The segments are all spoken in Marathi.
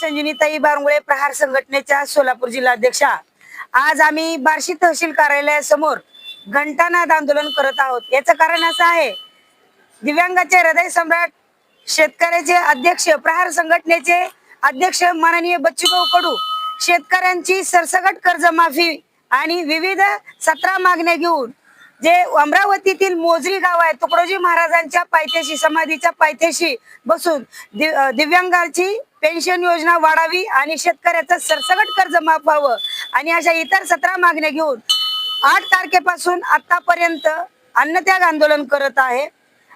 संजनीताई बारंगुळे प्रहार संघटनेच्या सोलापूर जिल्हा अध्यक्षा आज आम्ही बार्शी तहसील कार्यालयासमोर घंटानाद आंदोलन करत आहोत. याचं कारण असं आहे दिव्यांगाचे हृदय सम्राट शेतकऱ्याचे अध्यक्ष प्रहार संघटनेचे अध्यक्ष माननीय बच्चूभाऊ कडू शेतकऱ्यांची सरसकट कर्जमाफी आणि विविध सतरा मागण्या घेऊन जे अमरावतीतील मोजरी गाव आहे तुकडोजी महाराजांच्या पायथ्याशी समाधीच्या पायथ्याशी बसून दि- दिव्यांगाची पेन्शन योजना वाढावी आणि शेतकऱ्याचं सरसकट कर्ज माफ व्हावं आणि अशा इतर सतरा मागण्या घेऊन आठ तारखेपासून आतापर्यंत अन्नत्याग आंदोलन करत आहे.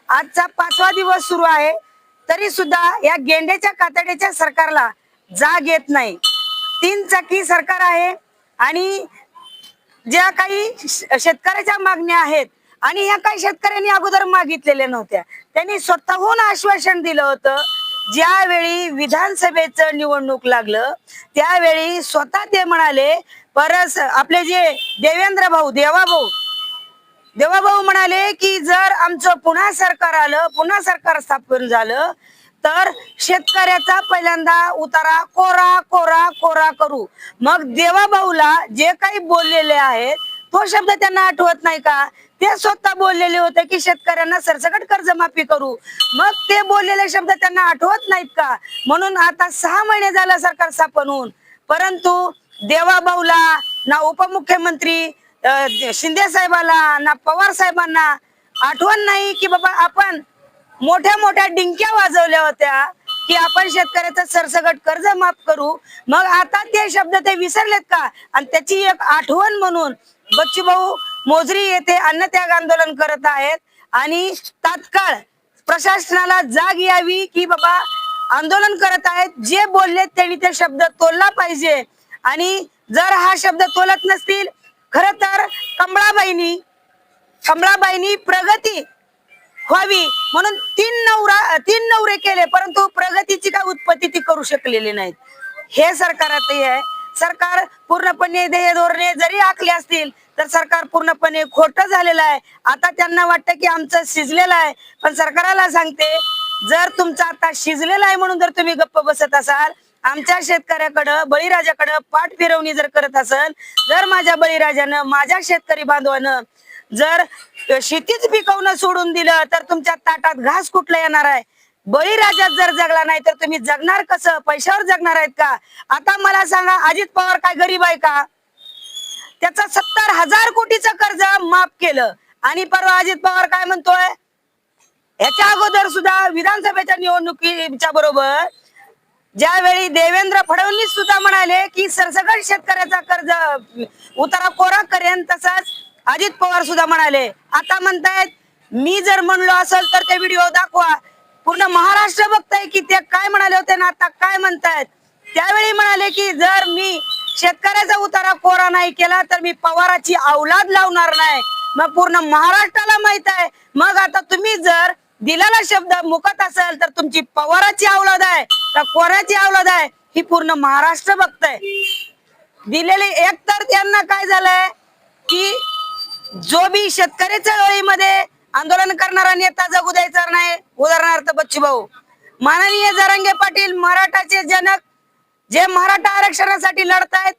आजचा पाचवा दिवस सुरू आहे. तरी सुद्धा या गेंड्याच्या कातड्याच्या सरकारला जाग येत नाही. तीन चाकी सरकार आहे आणि ज्या काही श- शेतकऱ्याच्या मागण्या आहेत आणि ह्या काही शेतकऱ्यांनी अगोदर मागितलेल्या नव्हत्या. त्यांनी स्वतःहून आश्वासन दिलं होतं. ज्यावेळी विधानसभेचं निवडणूक लागलं त्यावेळी स्वतः ते म्हणाले परस आपले जे देवेंद्र भाऊ देवाभाऊ देवाभाऊ म्हणाले की जर आमचं पुन्हा सरकार आलं पुन्हा सरकार स्थापन झालं तर शेतकऱ्याचा पहिल्यांदा उतारा कोरा कोरा कोरा करू. मग देवाभाऊला जे काही बोललेले आहेत तो शब्द त्यांना आठवत नाही का? ते स्वतः बोललेले होते की शेतकऱ्यांना सरसकट कर्जमाफी करू. मग ते बोललेले शब्द त्यांना आठवत नाहीत का? म्हणून आता सहा महिने झाला सरकार स्थापन होऊन परंतु देवाभाऊला ना उपमुख्यमंत्री शिंदे साहेबाला ना पवार साहेबांना आठवण नाही की बाबा आपण मोठ्या मोठ्या डिंक्या वाजवल्या होत्या की आपण शेतकऱ्याचं सरसगट कर्ज माफ करू. मग आता ते शब्द ते विसरलेत का? आणि त्याची एक आठवण म्हणून बच्चूभाऊ मोजरी येथे अन्नत्याग आंदोलन करत आहेत. आणि तात्काळ प्रशासनाला जाग यावी की बाबा आंदोलन करत आहेत. जे बोलले त्यांनी ते शब्द तोलला पाहिजे. आणि जर हा शब्द तोलत नसतील खर तर कमळाबाईनी कमळाबाईनी प्रगती व्हावी म्हणून तीन नवरा तीन नवरे केले परंतु प्रगतीची काय उत्पत्ती ती करू शकलेली नाहीत. हे सरकारातही आहे. सरकार पूर्णपणे ध्येय धोरणे जरी आखली असतील तर सरकार पूर्णपणे खोट झालेलं आहे. आता त्यांना वाटतं की आमचं शिजलेलं आहे. पण सरकाराला सांगते जर तुमचं आता शिजलेलं आहे म्हणून जर तुम्ही गप्प बसत असाल आमच्या शेतकऱ्याकडं बळीराजाकडं पाठ फिरवणी जर करत असेल जर माझ्या बळीराजानं माझ्या शेतकरी बांधवानं जर शेतीच पिकवणं सोडून दिलं तर तुमच्या ताटात घास कुठला येणार आहे? बळीराजा जर जगला नाही तर तुम्ही जगणार कसं? पैशावर जगणार आहेत का? आता मला सांगा अजित पवार काय गरीब आहे का? त्याचा सत्तर हजार कोटीचं कर्ज माफ केलं. आणि परवा अजित पवार काय म्हणतोय? याच्या अगोदर सुद्धा विधानसभेच्या निवडणुकीच्या बरोबर ज्यावेळी देवेंद्र फडणवीस सुद्धा म्हणाले की सरसकट शेतकऱ्याचा कर्ज उतारा कोरा करेन तसंच अजित पवार सुद्धा म्हणाले. आता म्हणतायत मी जर म्हणलो असेल तर ते व्हिडिओ दाखवा. पूर्ण महाराष्ट्र बघताय की ते काय म्हणाले होते ना आता काय म्हणतायत? त्यावेळी म्हणाले की जर मी शेतकऱ्याचा उतारा कोरा नाही केला तर मी पवाराची अवलाद लावणार नाही. मग पूर्ण महाराष्ट्राला माहीत आहे. मग आता तुम्ही जर दिलेला शब्द मुकत असेल तर तुमची पवाराची अवलाद आहे. तर कोराची अवलाद आहे ही पूर्ण महाराष्ट्र बघतय. दिलेली एक तर त्यांना काय झालंय की जो बी शेतकरी चळवळीमध्ये आंदोलन करणारा नेता जगू द्यायचा नाही. उदाहरणार्थ बच्चूभाऊ माननीय जरंगे पाटील मराठाचे जनक जे मराठा आरक्षणासाठी लढतायत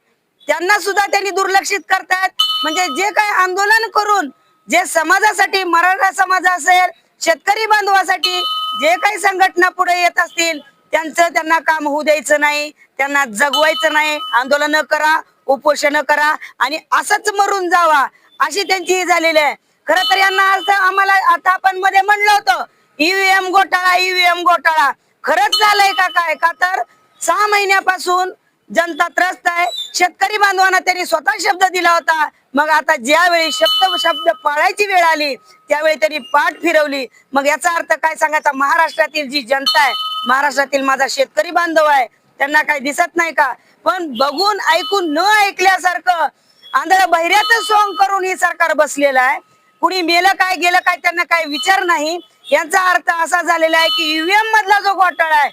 त्यांना सुद्धा त्यांनी दुर्लक्षित करतायत. म्हणजे जे काही आंदोलन करून जे समाजासाठी मराठा समाज असेल शेतकरी बांधवासाठी जे काही संघटना पुढे येत असतील त्यांचं त्यांना काम होऊ द्यायचं नाही. त्यांना जगवायचं नाही. आंदोलन करा उपोषण करा आणि असंच मरून जावा अशी त्यांची झालेली आहे. खर तर यांना असं आम्हाला आता आपण मध्ये म्हणलं होतं ईव्हीएम घोटाळा ईव्हीएम घोटाळा. खरंच झालंय का काय? का तर सहा महिन्यापासून जनता त्रस्त आहे. शेतकरी बांधवांना त्यांनी स्वतः शब्द दिला होता. मग आता ज्यावेळी शब्द शब्द पाळायची वेळ आली त्यावेळी त्यांनी पाठ फिरवली. मग याचा अर्थ काय सांगायचा महाराष्ट्रातील जी जनता आहे महाराष्ट्रातील माझा शेतकरी बांधव आहे त्यांना काही दिसत नाही का? पण बघून ऐकून न ऐकल्यासारखं आंधळ बहिऱ्याचं सोंग करून ही सरकार बसलेलं आहे. कुणी मेलं काय गेलं काय त्यांना काय विचार नाही. यांचा अर्थ असा झालेला आहे की ईव्हीएम मधला जो घोटाळा आहे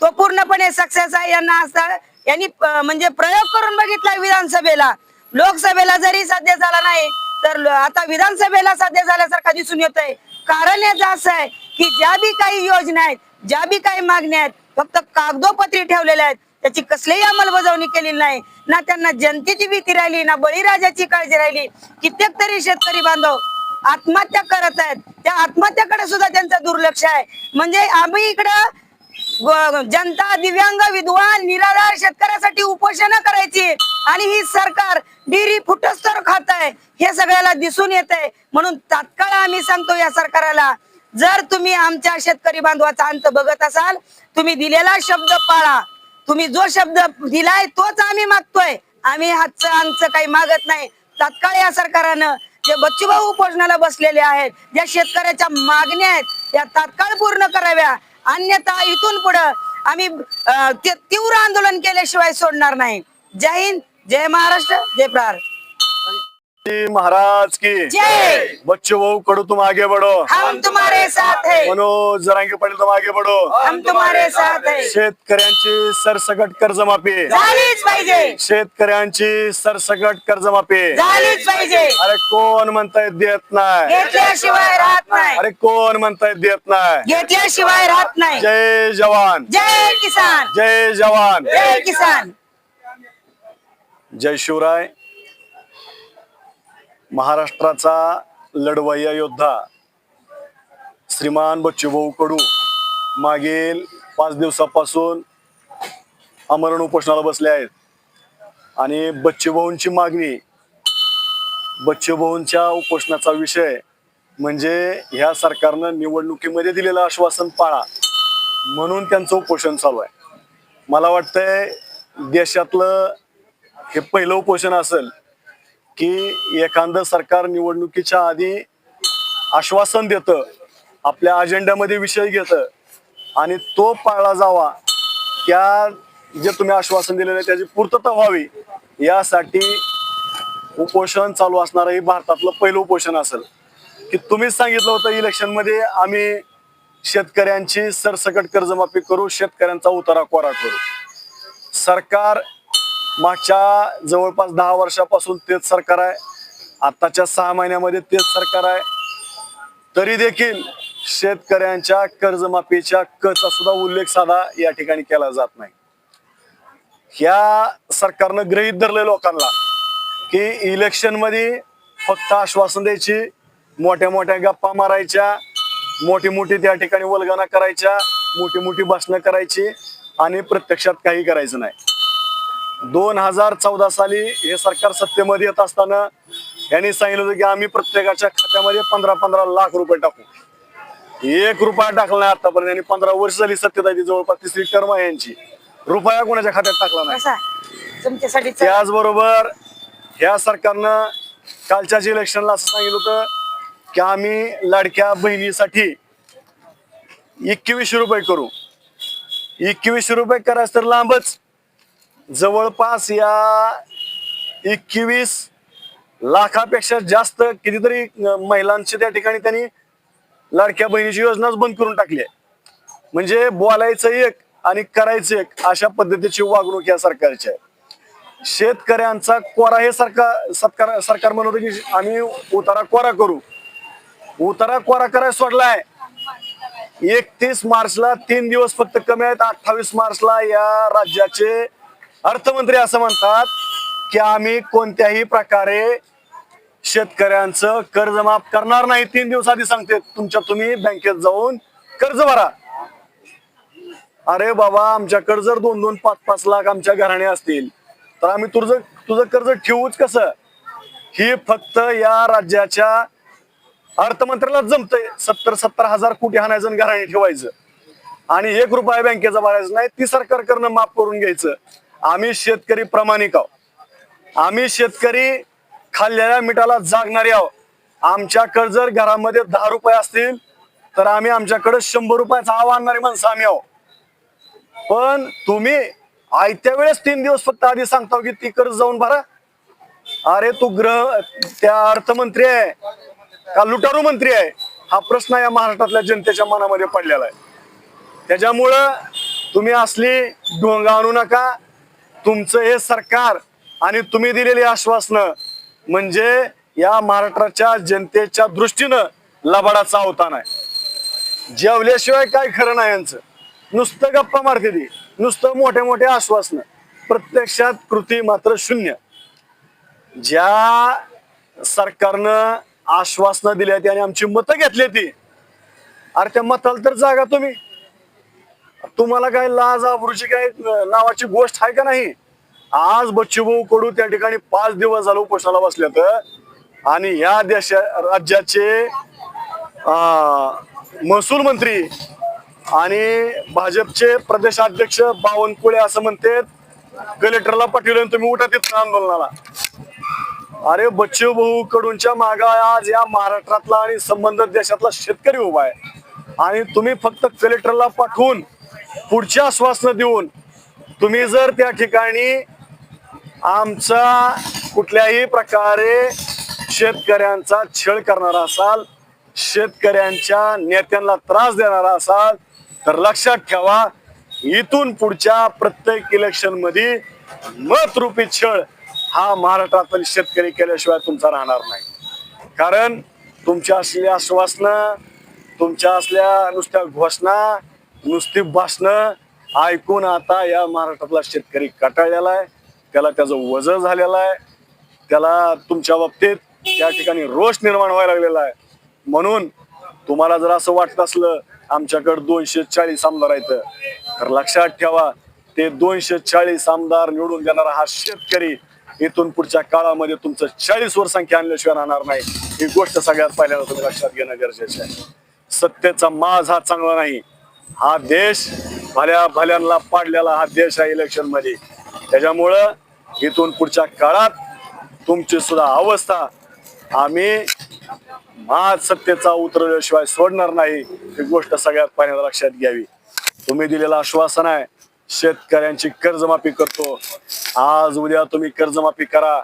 तो पूर्णपणे सक्सेस आहे. यांना असता यांनी म्हणजे प्रयोग करून बघितला विधानसभेला. लोकसभेला जरी साध्य झाला नाही तर आता विधानसभेला साध्य झाल्यासारखा दिसून येत आहे कारण याचं असं आहे की ज्या बी काही योजना आहेत ज्या बी काही मागण्या आहेत फक्त कागदोपत्री ठेवलेल्या आहेत. त्याची कसलीही अंमलबजावणी केलेली नाही. ना त्यांना जनतेची भीती राहिली ना बळीराजाची काळजी राहिली. कित्येक तरी शेतकरी बांधव आत्महत्या करत आहेत. त्या आत्महत्याकडे सुद्धा त्यांचं दुर्लक्ष आहे. म्हणजे आम्ही इकडं जनता दिव्यांग विद्वान निराधार शेतकऱ्यासाठी उपोषण करायची. आणि ही सरकार डिरी फुटस्तर खात आहे. हे सगळ्याला दिसून येत आहे म्हणून तात्काळ आम्ही सांगतो या सरकाराला जर तुम्ही आमच्या शेतकरी बांधवाचा अंत बघत असाल तुम्ही दिलेला शब्द पाळा. तुम्ही जो शब्द दिलाय तोच आम्ही मागतोय. आम्ही हातचं आमचं काही मागत नाही. तात्काळ या सरकारनं जे बच्चूभाऊ उपोषणाला बसलेले आहेत ज्या शेतकऱ्याच्या मागण्या आहेत त्या तात्काळ पूर्ण कराव्या. अन्यथा इथून पुढं आम्ही ते- तीव्र आंदोलन केल्याशिवाय सोडणार नाही. जय हिंद जय महाराष्ट्र जय प्रहार महाराज की। जय। बच्चू कडू तुम आगे बढ़ो। हम तुम्हारे साथ है। मनोज जरांगे पाटील तुम आगे बढ़ो। हम तुम्हारे साथ है। शेतकऱ्यांची सरसकट कर्जमाफी। झालीच पाहिजे। शेतकऱ्यांची सरसकट कर्जमाफी। झालीच पाहिजे। अरे कोण म्हणताय देत नाही? घेतल्याशिवाय राहत नाही। अरे कोण म्हणताय देत नाही? घेतल्याशिवाय राहत नाही। जय जवान। जय किसान। जय जवान। जय किसान। जय शिवराय। महाराष्ट्राचा लढवय्या योद्धा श्रीमान बच्चूभाऊ कडू मागील पाच दिवसापासून अमरण उपोषणाला बसले आहेत. आणि बच्चूभाऊंची मागणी बच्चूभाऊंच्या उपोषणाचा विषय म्हणजे ह्या सरकारनं निवडणुकीमध्ये दिलेलं आश्वासन पाळा म्हणून त्यांचं उपोषण चालू आहे. मला वाटतंय देशातलं हे पहिलं उपोषण असेल की एखादं सरकार निवडणुकीच्या आधी आश्वासन देतं आपल्या अजेंड्यामध्ये विषय घेतं आणि तो पाळला जावा त्या जे तुम्ही आश्वासन दिलेलं आहे त्याची पूर्तता व्हावी यासाठी उपोषण चालू असणारं हे भारतातलं पहिलं उपोषण असेल. की तुम्हीच सांगितलं होतं इलेक्शनमध्ये आम्ही शेतकऱ्यांची सरसकट कर्जमाफी करू शेतकऱ्यांचा उतारा कोरा करू. सरकार मागच्या जवळपास दहा वर्षापासून तेच सरकार आहे. आताच्या सहा महिन्यामध्ये तेच सरकार आहे. तरी देखील शेतकऱ्यांच्या कर्जमाफीच्या कचा सुद्धा उल्लेख साधा या ठिकाणी केला जात नाही. ह्या सरकारनं गृहीत धरले लोकांना की इलेक्शनमध्ये फक्त आश्वासन द्यायची मोठ्या मोठ्या गप्पा मारायच्या मोठी मोठी त्या ठिकाणी वल्गना करायच्या मोठी मोठी भाषणं करायची आणि प्रत्यक्षात काही करायचं नाही. दोन हजार चौदा साली हे सरकार सत्तेमध्ये येत असताना यांनी सांगितलं होतं की आम्ही प्रत्येकाच्या खात्यामध्ये पंधरा पंधरा लाख रुपये टाकू. एक रुपया टाकला नाही आतापर्यंत. यांनी पंधरा वर्ष झाली सत्तेत आहे जवळपास तिसरी टर्म आहे यांची. रुपया कोणाच्या खात्यात टाकला नाही. त्याचबरोबर ह्या सरकारनं कालच्याच इलेक्शनला असं सांगितलं होतं की आम्ही लाडक्या बहिणीसाठी एकवीसशे रुपये करू. एकवीसशे रुपये करायचं तर लांबच. जवळपास या एकवीस लाखापेक्षा जास्त कितीतरी महिलांची त्या ठिकाणी त्यांनी लाडक्या बहिणीची योजनाच बंद करून टाकली आहे. म्हणजे बोलायचं एक आणि करायचं एक अशा पद्धतीची वागणूक या सरकारची आहे. शेतकऱ्यांचा कोरा हे सरकार सरकार सरकार म्हणत की आम्ही उतारा कोरा करू. उतारा कोरा करायला सोडलाय. एकतीस मार्चला तीन दिवस फक्त कमी आहेत अठ्ठावीस मार्चला या राज्याचे अर्थमंत्री असं म्हणतात की आम्ही कोणत्याही प्रकारे शेतकऱ्यांचं कर्ज माफ करणार नाही. तीन दिवस आधी सांगते तुमच्या तुम्ही बँकेत जाऊन कर्ज भरा. अरे बाबा आमच्याकडे जर दोन दोन पाच पाच लाख आमच्या घराणे असतील तर आम्ही तुझं तुझं कर्ज ठेवूच कसं? ही फक्त या राज्याच्या अर्थमंत्र्याला जमतंय. सत्तर सत्तर हजार कोटी हाणायचं घराणे ठेवायचं. आणि एक रुपया बँकेचा भरायचं नाही ती सरकार करणं माफ करून घ्यायचं. आम्ही शेतकरी प्रामाणिक आहोत. आम्ही शेतकरी खाल्लेल्या मिठाला जागणारे आहोत. आमच्याकडे जर घरामध्ये दहा रुपये असतील तर आम्ही आमच्याकडे शंभर रुपयाचा आव आणणारी माणसं आम्ही आहोत. पण तुम्ही आयत्या वेळेस तीन दिवस फक्त आधी सांगता की ती कर्ज जाऊन भरा. अरे तू ग्रह त्या अर्थमंत्री आहे का लुटारू मंत्री आहे? हा प्रश्न या महाराष्ट्रातल्या जनतेच्या मनामध्ये पडलेला आहे. त्याच्यामुळं तुम्ही असली ढोंगा आणू नका. तुमचं हे सरकार आणि तुम्ही दिलेली आश्वासनं म्हणजे या महाराष्ट्राच्या जनतेच्या दृष्टीनं लबाडाचा होता आहे जेवल्याशिवाय काय खरं नाही यांचं. नुसतं गप्पा मारते ती नुसतं मोठ्या मोठ्या आश्वासन. प्रत्यक्षात कृती मात्र शून्य. ज्या सरकारनं आश्वासनं दिली आणि आमची मतं घेतली ती अरे त्या मताला तर जागा तुम्ही. तुम्हाला काय लाज आबरूची काय नावाची गोष्ट आहे का नाही? आज बच्चूभाऊ कडू त्या ठिकाणी पाच दिवस झालं उपोषणाला बसल्यात आणि या देशा राज्याचे महसूल मंत्री आणि भाजपचे प्रदेशाध्यक्ष बावनकुळे असं म्हणतात कलेक्टरला पाठवलं तुम्ही उठा तिथं आंदोलनाला. अरे बच्चू भाऊ कडूंच्या मागा आज या महाराष्ट्रातला आणि संबंधित देशातला शेतकरी उभा आहे. आणि तुम्ही फक्त कलेक्टरला पाठवून पुढची आश्वासनं देऊन तुम्ही जर त्या ठिकाणी आमचा कुठल्याही प्रकारे शेतकऱ्यांचा छळ करणारा असाल शेतकऱ्यांच्या नेत्यांना त्रास देणारा असाल तर लक्षात ठेवा इथून पुढच्या प्रत्येक इलेक्शनमध्ये मतरूपी छळ हा महाराष्ट्रातील शेतकरी केल्याशिवाय तुमचा राहणार नाही. कारण तुमच्या असलेल्या आश्वासनं तुमच्या असल्या नुसत्या घोषणा नुसती भाषणं ऐकून आता या महाराष्ट्रातला शेतकरी कटाळलेला आहे. त्याला त्याचं वजन झालेलं आहे. त्याला तुमच्या बाबतीत त्या ठिकाणी रोष निर्माण व्हायला लागलेला आहे. म्हणून तुम्हाला जर असं वाटत असलं आमच्याकडे दोनशे चाळीस आमदार आहेत. तर लक्षात ठेवा ते दोनशे चाळीस आमदार निवडून देणारा हा शेतकरी इथून पुढच्या काळामध्ये तुमचं चाळीस वर संख्या आणल्याशिवाय राहणार नाही. ही गोष्ट सगळ्यात पहिल्यांदा तुम्ही लक्षात घेणं गरजेचं आहे. सत्तेचा माज हा चांगला नाही. हा देश भल्या भल्यांना पाडलेला हा देश आहे इलेक्शनमध्ये. त्याच्यामुळं इथून पुढच्या काळात तुमची सुद्धा अवस्था आम्ही महासत्तेचा उतरवल्याशिवाय सोडणार नाही ही गोष्ट सगळ्यात पहिल्यांदा लक्षात घ्यावी. तुम्ही दिलेलं आश्वासन आहे शेतकऱ्यांची कर्जमाफी करतो. आज उद्या तुम्ही कर्जमाफी करा.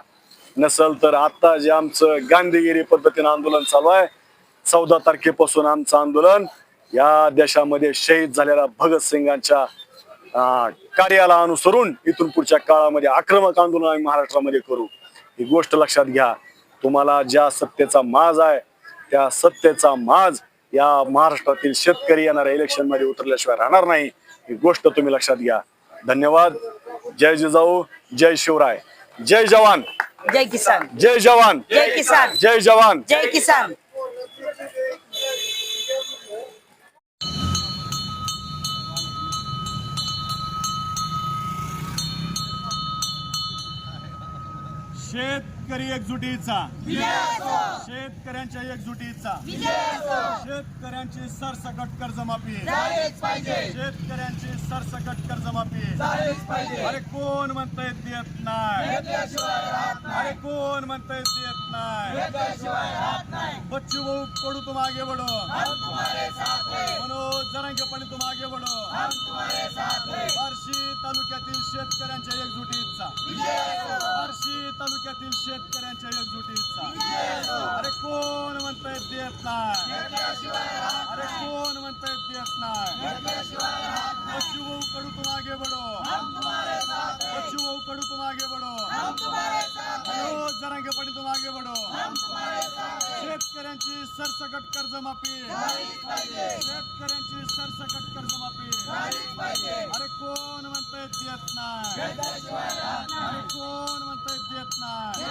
नसल तर आता जे आमचं गांधीगिरी पद्धतीनं आंदोलन चालू आहे चौदा तारखेपासून आमचं आंदोलन या देशामध्ये शहीद झालेल्या भगतसिंगांच्या कार्याला अनुसरून इथून पुढच्या काळामध्ये आक्रमक आंदोलन आम्ही महाराष्ट्रामध्ये करू. ही गोष्ट लक्षात घ्या. तुम्हाला ज्या सत्तेचा माज आहे त्या सत्तेचा माज या महाराष्ट्रातील शेतकरी येणाऱ्या इलेक्शनमध्ये उतरल्याशिवाय राहणार नाही. ही गोष्ट तुम्ही लक्षात घ्या. धन्यवाद. जय जिजाऊ जय शिवराय. जय जवान. जय किसान. जय जवान. जय किसान. जय जवान. जय किसान. shit. शेतकरी एकजुटीचा. शेतकऱ्यांच्या एकजुटीचा. शेतकऱ्यांची सरसकट कर्जमाफी. शेतकऱ्यांची सरसकट कर्जमाफी. अरे कोण म्हणताय देत नाही. अरे कोण म्हणताय देत नाही. बच्चू भाऊ पडू तुम आगे बढ़ो मनोज जरांगे पण तुम आगे बढ़ो बार्शी तालुक्यातील शेतकऱ्यांच्या एकजुटीचा. बार्शी तालुक्यातील शेत शेतकऱ्यांच्या एकजुटीचा. अरे कोण म्हणतंय देत नाही? अरे कोण म्हणतंय देत नाही? बच्चू भाऊ कडू तुम आगे बढ़ो बच्चू भाऊ कडू तुम आगे बढ़ो मनोज जरांगे पण तुम आगे बढ़ो शेतकऱ्यांची सरसकट कर्जमाफी. शेतकऱ्यांची सरसकट कर्जमाफी. अरे कोण म्हणतय देत नाही? अरे कोण म्हणतय देत नाही.